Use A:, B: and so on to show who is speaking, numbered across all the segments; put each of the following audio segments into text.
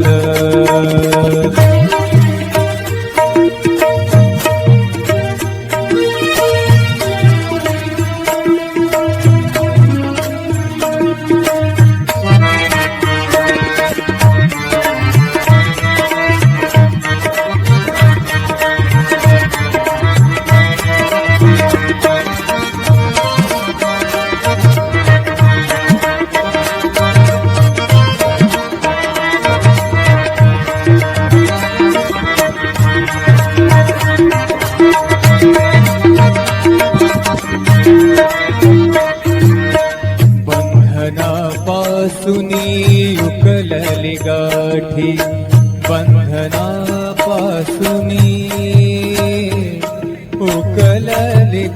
A: love.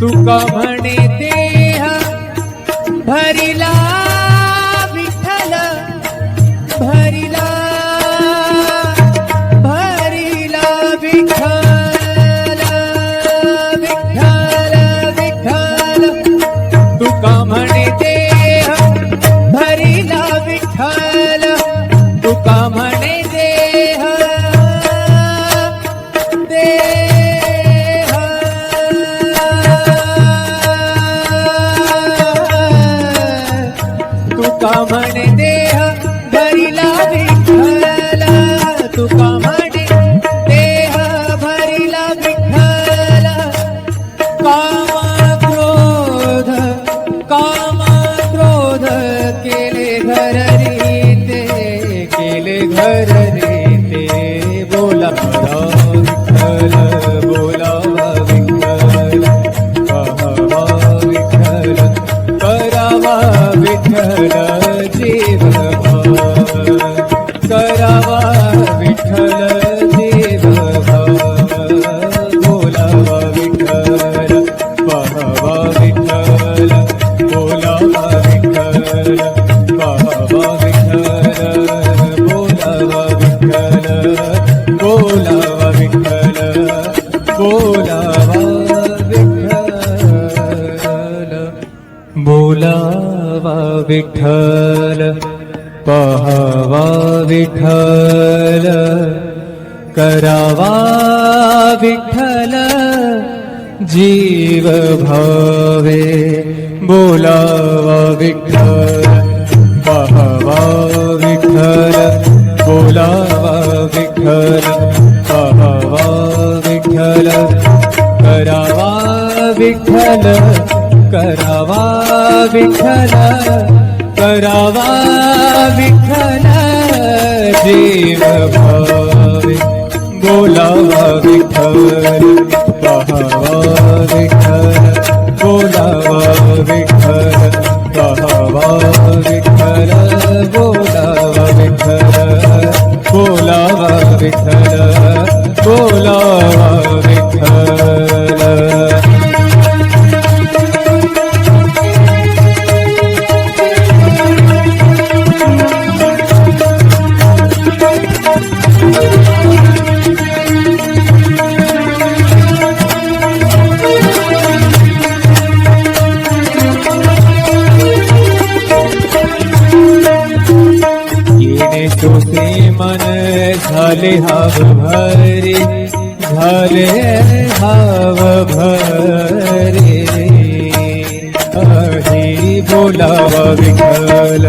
A: तुका म्हणे देह भरिला. बोलावा विठ्ठल पहावा विठ्ठल बोलावा विठ्ठल पाहावा विठ्ठल करावा विठ्ठल करावा विठ्ठल करावा विठ्ठल जीव भावे बोलावा विठ्ठल पाहावा विठ्ठल. विठ्ठल बोला भरे हव भरे भरे हव भरे। हरि बोलावा विकल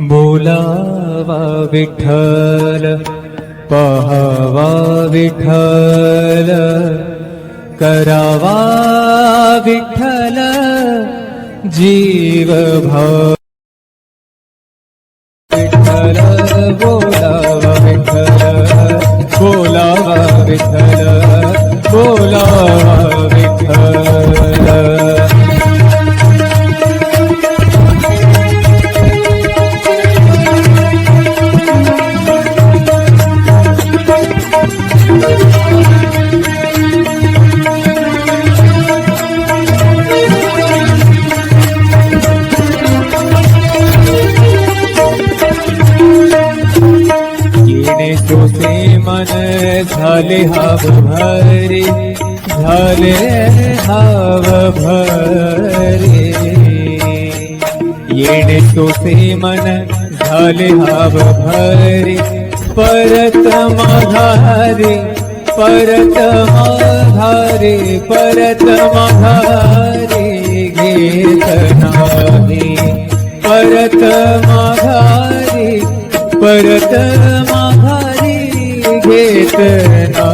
A: बोलावा विठ्ठल पहावा विठ्ठल करावा विठ्ठल जीव भाव भरे झाले हाव भरे येणे तोसे मन झाले हाव भरे परत माघारे परत माघारे परत माघारे घेत नाही. परत माघारी परत माघारी घेत नाही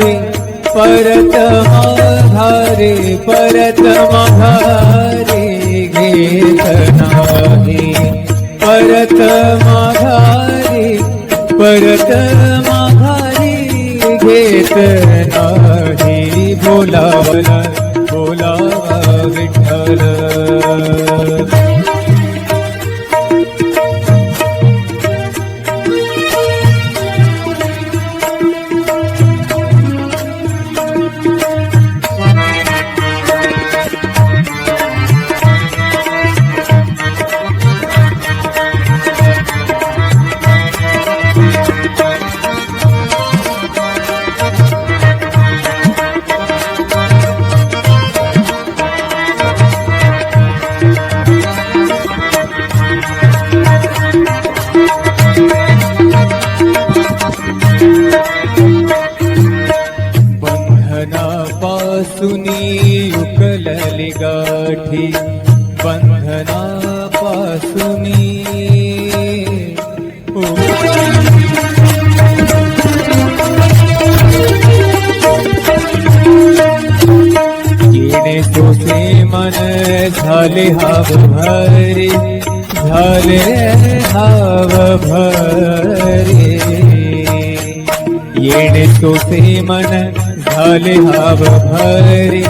A: ी परतमाहारी गे तना पर माधारी परतमाहारी बोलावला साठी बंधनापासून येणे सोसे मन झाले हाव भरे झाले हाव भरे. येणे सोसे मन झाले हाव भरे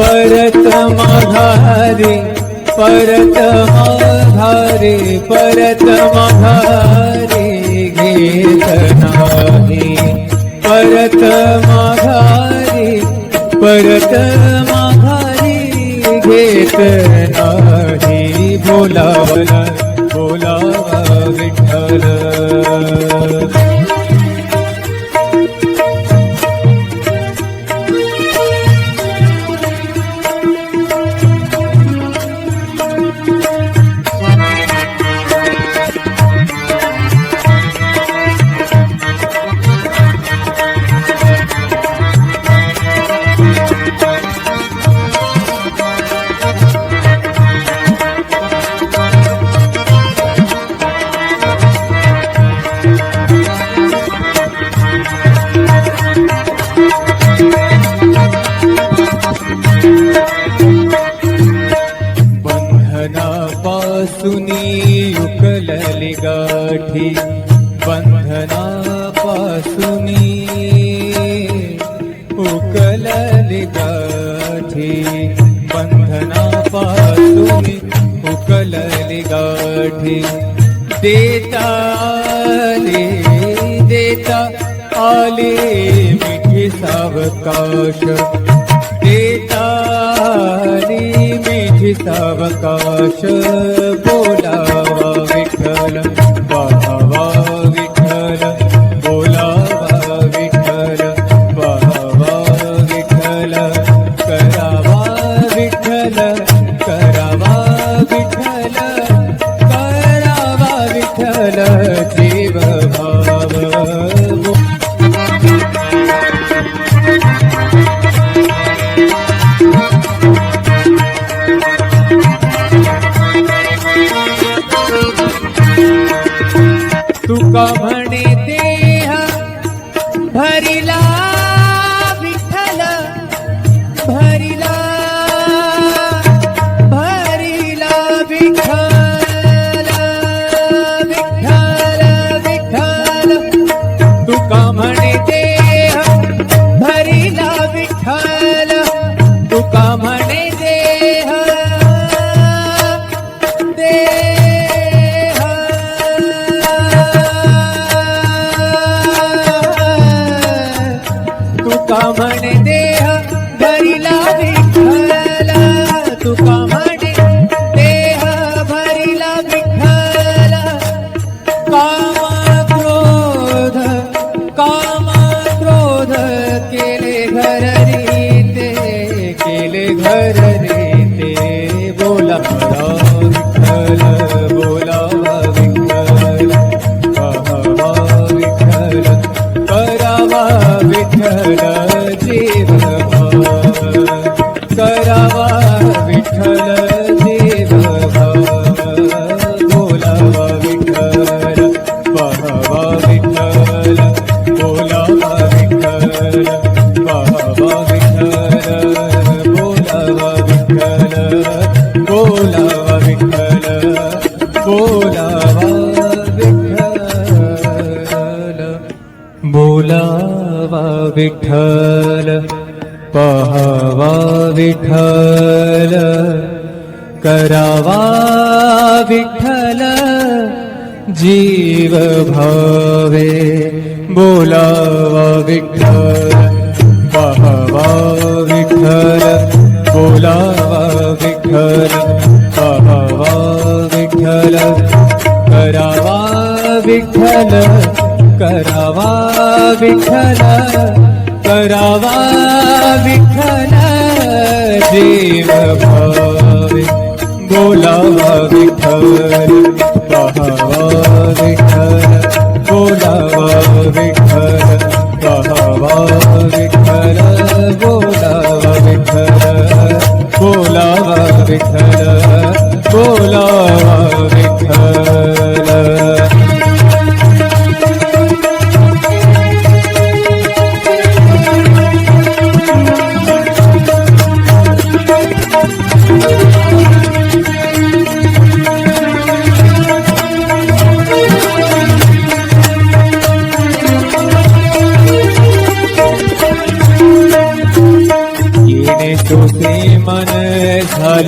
A: त मा परमाहारी गेतनात माधारी परतमाहारी गेतना भोला भोला भी देता देताले देता अली मि सावकाश देता देताली मि सावकाश बोला विठ्ठल करावा
B: विठ्ठल करावा विठ्ठल जीव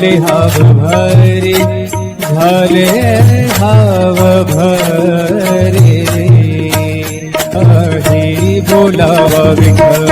B: झाले हाव भरे भले हाव भरे। अही बोलावा विठ्ठल।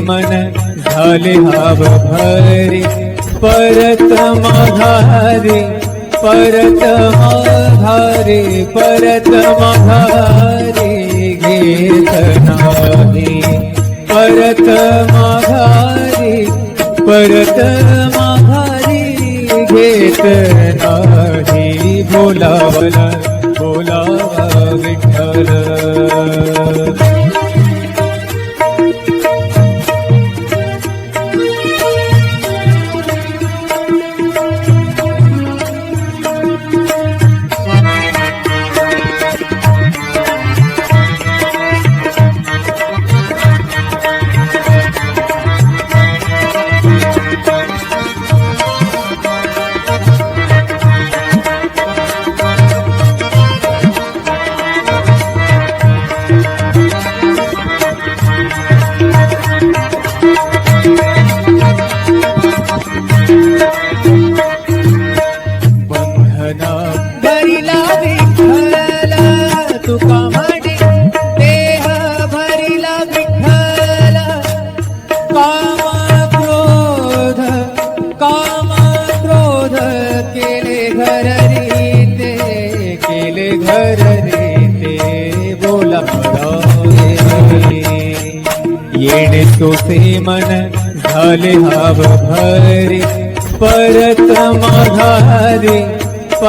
B: मन झाले हाव भरे परत माघारे परत माघारे घेत नाही. परत माघारी घेत नाही. बोलावला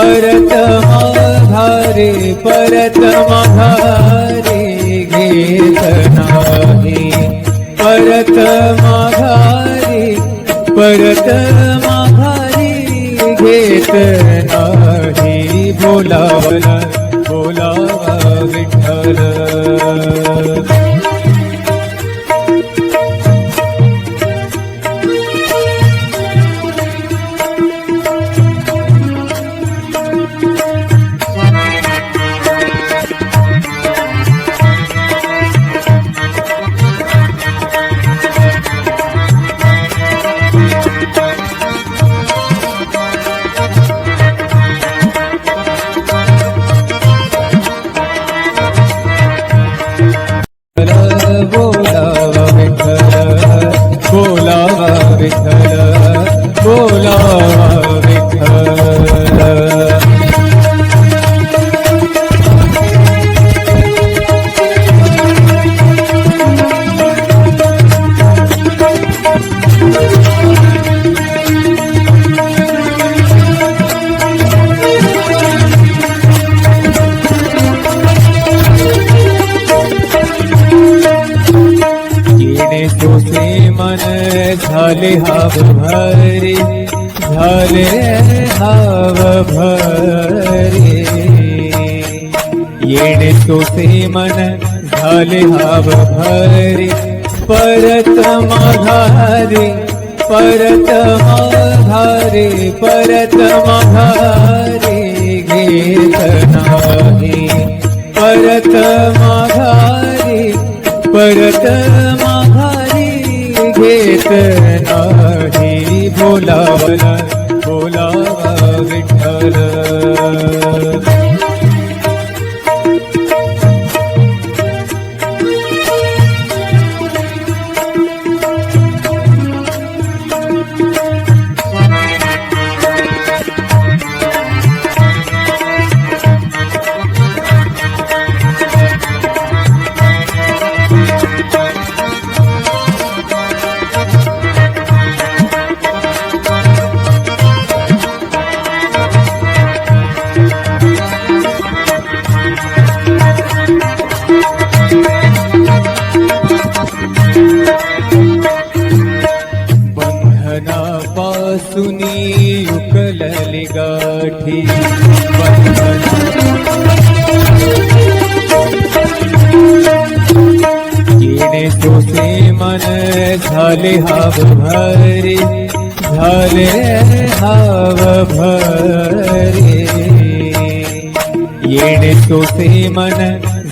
B: परत माघारे परत माघारे घेत नाही. परत माघारी परत माघारी घेत नाही. बोलावला झाले हाव भरे परत माघारे परत माघारे परत माघारे घेत नाही. परत माघारी परत माघारी घेत नाही. बोलावला झाले हाव भरे झाले हाव भरे। येणे सोसे मन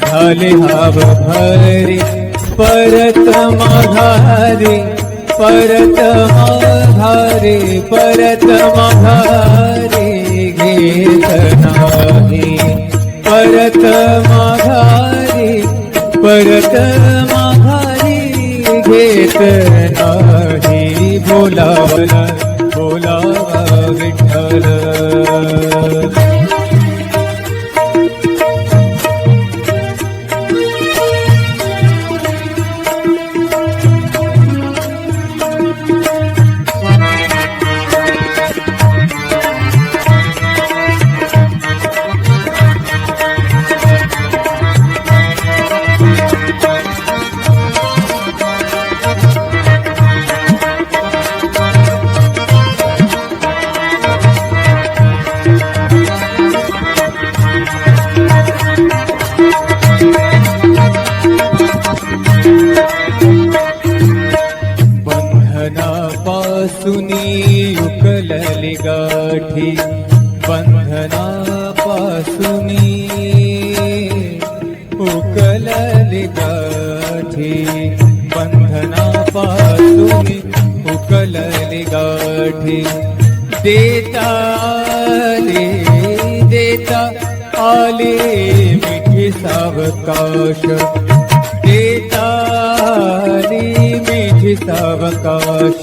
B: झाले हाव भरे। परत माघारे परत माघारे परत माघारे घेत नाही। परत माघारी परत माघारी घेत नाही बोलावला बोलावा विठ्ठल. तवकाश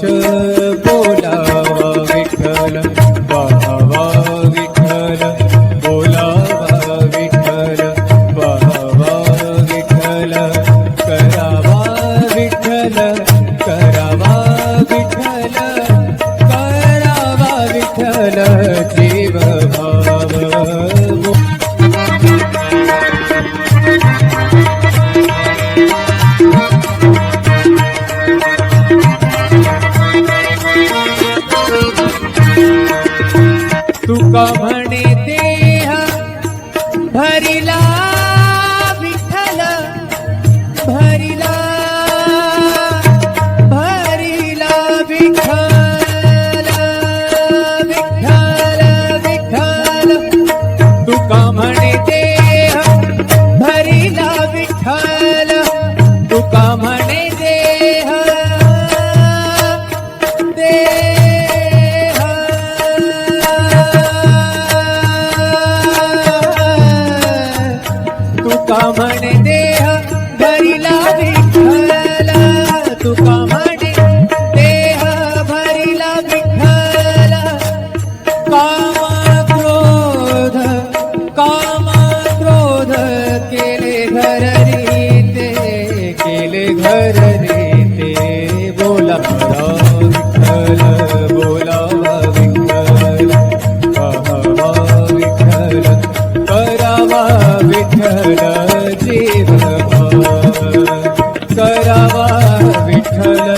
B: স্থল